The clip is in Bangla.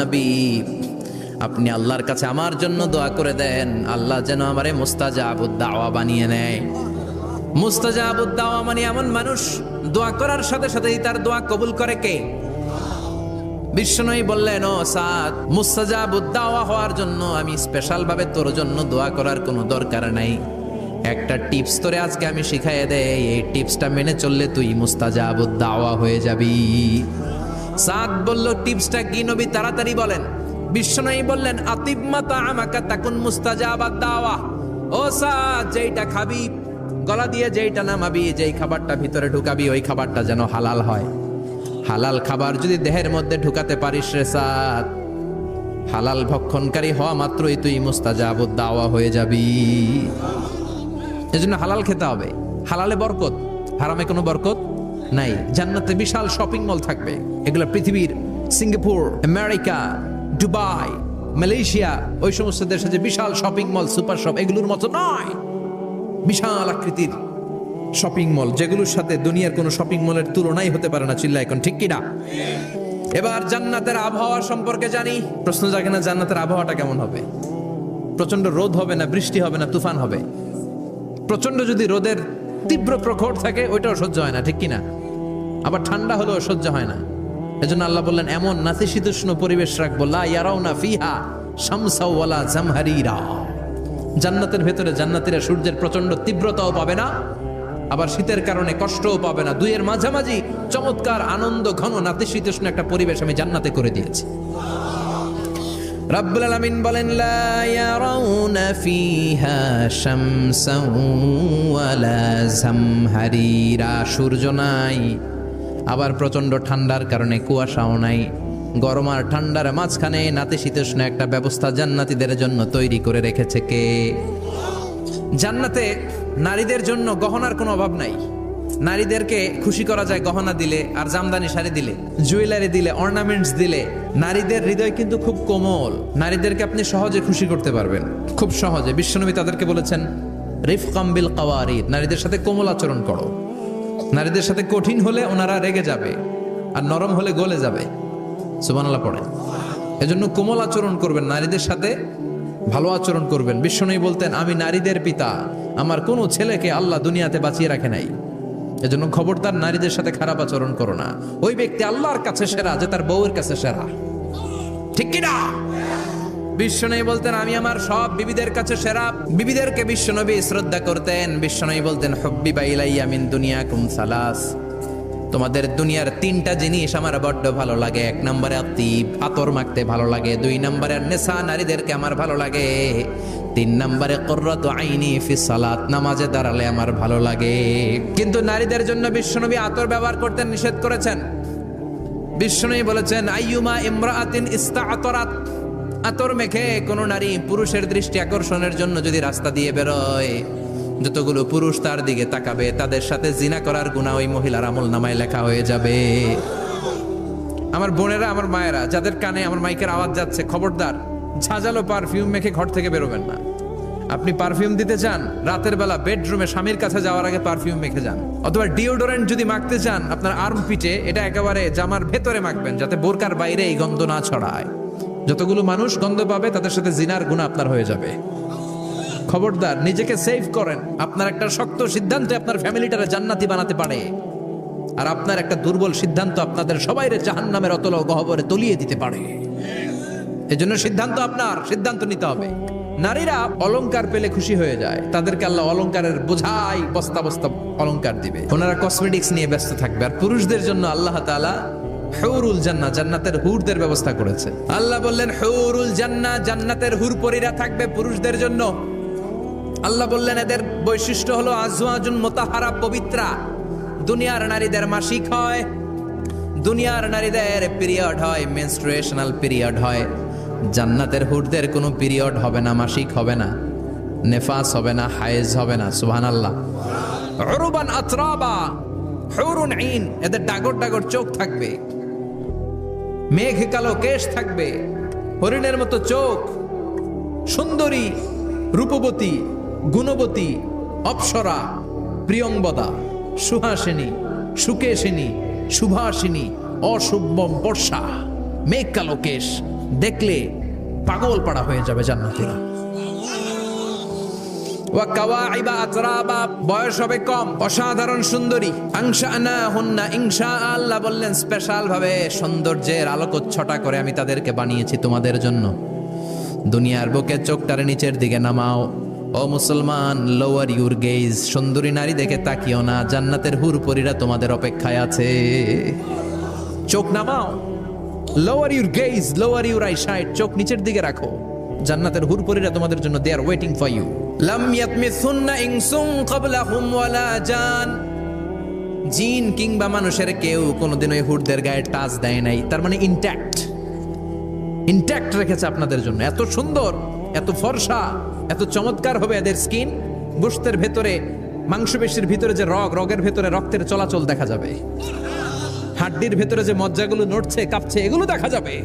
নবী, আপনি আল্লাহর কাছে আমার জন্য দোয়া করে দেন, আল্লাহ যেন আমারে মুস্তাজাবুদ দাওয়া বানিয়ে নেয়। মুস্তাজাবুদ দাওয়া মানে এমন মানুষ, দোয়া করার সাথে সাথেই তার দোয়া কবুল করে কে? বিষ্ণুই বললেন, ও সাদ, মুস্তাজাবুদ দাওয়া হওয়ার জন্য আমি স্পেশাল ভাবে তোর জন্য দোয়া করার কোনো দরকার নাই। একটা টিপস তোরে আজকে আমি শিখাইয়ে দেই, এই টিপসটা মেনে চললে তুই মুস্তাজাবুদ দাওয়া হয়ে যাবি। সাদ বলল, টিপসটা কি নবী তাড়াতাড়ি বলেন? বিষ্ণুই বললেন আতিবমাতা আমাকা তাকুন মুস্তাজাবাদ দাওয়া। ও সাদ, যেইটা খাবি, গলা দিয়ে যেইটা নামাবি, যেই খাবারটা ভিতরে ঢুকাবি, ওই খাবারটা যেন হালাল হয়। হালাল খাবার যদি দেহের মধ্যে ঢুকাতে পারিস রে সাদ, হালাল ভক্ষণকারী হওয়া মাত্রই তুই মুস্তাজাবুদ দাওয়া হয়ে যাবি। এজন্য হালাল খেতে হবে। হালালে বরকত, হারামে কোনো বরকত? নাই। জান্নাতে বিশাল শপিং মল থাকবে। এগুলো পৃথিবীর সিঙ্গাপুর, আমেরিকা, দুবাই, মালয়েশিয়া, ওই সমস্ত দেশে যে বিশাল শপিং মল, সুপার শপ, এগুলোর মতো নয়। বিশাল আকৃতির শপিং মল, যেগুলোর সাথে দুনিয়ার কোনো শপিং মলের তুলনাই হতে পারে না চিল্লা এখন ঠিক কিনা? এবার জান্নাতের আবহাওয়া সম্পর্কে জানি। প্রশ্ন জাগে না জান্নাতের আবহাওয়াটা কেমন হবে? প্রচণ্ড রোদ হবে না, বৃষ্টি হবে না, তুফান হবে? প্রচণ্ড যদি রোদের তীব্র প্রখর থাকে, ওইটাও সহ্য হয় না, ঠিক কিনা? আবার ঠান্ডা হলেও সহ্য হয় না। এজন্য আল্লাহ বললেন, এমন নাতিশীতোষ্ণ পরিবেশ রাখব, লা ইয়ারাউনা ফিহা শামসাও ওয়ালা জামহারিরা। জান্নাতের ভেতরে জান্নাতীরা সূর্যের প্রচণ্ড তীব্রতাও পাবে না, আবার শীতের কারণে কষ্টও পাবে না। দুইয়ের মাঝামাঝি চমৎকার, আনন্দ, ঘন, নাতিশীতোষ্ণ একটা পরিবেশ আমি জান্নাতে করে দিয়েছি। রাব্বুল আলামিন বলেন, লা ইয়ারাউনা ফিহা শামসান জামহারিরা। সূর্য নাই আবার প্রচণ্ড ঠান্ডার কারণে কুয়াশাও নাই। গরম আর ঠান্ডার মাঝখানে নাতিশীতোষ্ণ একটা ব্যবস্থা জান্নাতিদের জন্য তৈরি করে রেখেছে কে? জান্নাতে নারীদের জন্য গহনার কোনো অভাব নাই। নারীদেরকে খুশি করা যায় গহনা দিলে আর জামদানি শাড়ি দিলে, জুয়েলারি দিলে, অর্নামেন্টস দিলে। নারীদের হৃদয় কিন্তু খুব কোমল। নারীদেরকে আপনি সহজে খুশি করতে পারবেন। খুব সহজে। বিশ্বনবী তাদেরকে বলেছেন রিফ কাম্বিল কাওয়ারি নারীদের সাথে কোমল আচরণ করো। নারীদের সাথে কঠিন হলে ওনারা রেগে যাবে আর নরম হলে গলে যাবে। সুবহানাল্লাহ পড়ে এজন্য কোমল আচরণ করবেন, নারীদের সাথে ভালো আচরণ করবেন। বিশ্বনবী বলতেন, আমি নারীদের পিতা, আমার কোনো ছেলেকে আল্লাহ দুনিয়াতে বাঁচিয়ে রাখে নাই। এজন্য খবরদার নারীদের সাথে খারাপ আচরণ করো না। ওই ব্যক্তি আল্লাহর কাছে সেরা, যে তার বউয়ের কাছে সেরা। ঠিক কিনা? বিশ্বনবী বলতেন, আমি আমার সব বিবিদের কাছে সেরা। বিবিদেরকে বিশ্বনবী শ্রদ্ধা করতেন। বিশ্বনবী বলতেন হব্বি বাইলাইয়া দুনিয়া দুনিয়াকুম সালাস। তোমাদের দুনিয়ার তিনটা জিনিস আমার বড্ড ভালো লাগে। এক নম্বরে আতিব, আতর মাখতে ভালো লাগে। দুই নম্বরে নেশা নারীদেরকে আমার ভালো লাগে। তিন নম্বরে কর্রত আইনি ফি সালাত, নামাজে দাঁড়ালে আমার ভালো লাগে। কিন্তু নারীদের জন্য বিশ্বনবী আতর ব্যবহার করতে নিষেধ করেছেন। বিষ্ণুই বলেছেন, আইয়ুমা ইমরা আতিন ইস্তা ইস্তাআতরাত। আতর মেখে কোন নারী পুরুষের দৃষ্টি আকর্ষণের জন্য যদি রাস্তা দিয়ে বেরোয়, যতগুলো পুরুষ তার দিকে তাকাবে, তাদের সাথে জিনা করার গুণা ওই মহিলার আমল নামায় লেখা হয়ে যাবে। আমার বোনেরা, আমার মায়েরা, যাদের কানে আমার মাইকের আওয়াজ যাচ্ছে, খবরদার, ঝাঁঝালো পারফিউম মেখে ঘর থেকে বেরোবেন না। আপনি পারফিউম দিতে চান, রাতের বেলা বেডরুমে স্বামীর কাছে যাওয়ার আগে পারফিউম মেখে যান। অথবা ডিওডোরেন্ট যদি মাখতে চান, আপনার আর্ম পিটে এটা একেবারে জামার ভেতরে মাখবেন, যাতে বোরকার বাইরে এই গন্ধ না ছড়ায়। যতগুলো মানুষ গন্ধ পাবে, তাদের সাথে জিনার গুণ আপনার হয়ে যাবে। খবরদার, নিজেকে সেভ করেন। আপনার একটা শক্ত সিদ্ধান্ত আপনার ফ্যামিলিটারে জান্নাতি বানাতে পারে। আর আপনার একটা দুর্বল সিদ্ধান্ত আপনাদের সবাইরে জাহান্নামের অতল গহবরে তলিয়ে দিতে পারে। এজন্য সিদ্ধান্ত আপনার, সিদ্ধান্ত নিতে হবে। নারীরা অলংকার পেলে খুশি হয়ে যায়। তাদেরকে আল্লাহ অলংকারের বোঝাই বস্তা বস্তা অলংকার দিবে। ওনারা কসমেটিক্স নিয়ে ব্যস্ত থাকবে। আর পুরুষদের জন্য আল্লাহ তাআলা হৌরুল জান্না জান্নাতের হুরদের ব্যবস্থা করেছে। আল্লাহ বললেন, হৌরুল জান্না জান্নাতের হুর পরীরা থাকবে পুরুষদের জন্য। আল্লাহ বললেন, এদের বৈশিষ্ট্য হলো আজওয়াজুন মোতাহারা, পবিত্রা। দুনিয়ার নারীদের মাসিক হয়, দুনিয়ার নারীদের পিরিয়ড হয় মেনস্ট্রুয়েশনাল পিরিয়ড হয়। জান্নাতের হুরদের কোনো পিরিয়ড হবে না, মাসিক হবে না, নেফাস হবে না, হায়েজ হবে না সুহান আল্লাহ উরুবান আতরাবা, হুরুন আইন এদের ডাগর ডাগর চোখ থাকবে। মেঘ কালো কেশ থাকবে। হরিণের মতো চোখ, সুন্দরী, রূপবতী, গুণবতী, অপসরা প্রিয়ংবদা সুহাসিনী, সুকেশিনী, সুভাসিনী, অশুভম বর্ষা। মেঘ কালো কেশ দেখলে পাগল পাড়া হয়ে যাবে জান্নাতীরা। ওয়া বয়স হবে কম, অসাধারণ সুন্দরী। আল্লাহ বললেন সৌন্দর্যের আলোকচ্ছটা করে আমি তাদেরকে বানিয়েছি তোমাদের জন্য। দুনিয়ার বুকে চোখটারে নিচের দিকে নামাও। ও মুসলমান লোয়ার ইউর গেজ সুন্দরী নারী দেখে তাকিও না, জান্নাতের হুরপরিরা তোমাদের অপেক্ষায় আছে। চোখ নামাও। Lower your gaze lower your eye side চোখ নিচের দিকে রাখো। জান্নাতের হুরপরিরা তোমাদের জন্য they are waiting for you লাম ইয়াতমিসুন্না ইনসুন ক্বাবলাহুম ওয়ালা জান জিন কিংবা মানুষের কেউ কোনোদিন ওই হুরদের গায়ে টাচ দেয় নাই। তার মানে ইনট্যাক্ট ইনট্যাক্ট রেখেছে আপনাদের জন্য। এত সুন্দর, এত ফর্সা, এত চমৎকার হবে এদের স্কিন। গোস্তের ভেতরে, মাংসপেশির ভিতরে যে রগ, রগের ভেতরে রক্তের চলাচল দেখা যাবে। হাড্ডির ভেতরে যে মজ্জাগুলো নড়ছে, কাঁপছে, এগুলো দেখা যাবে।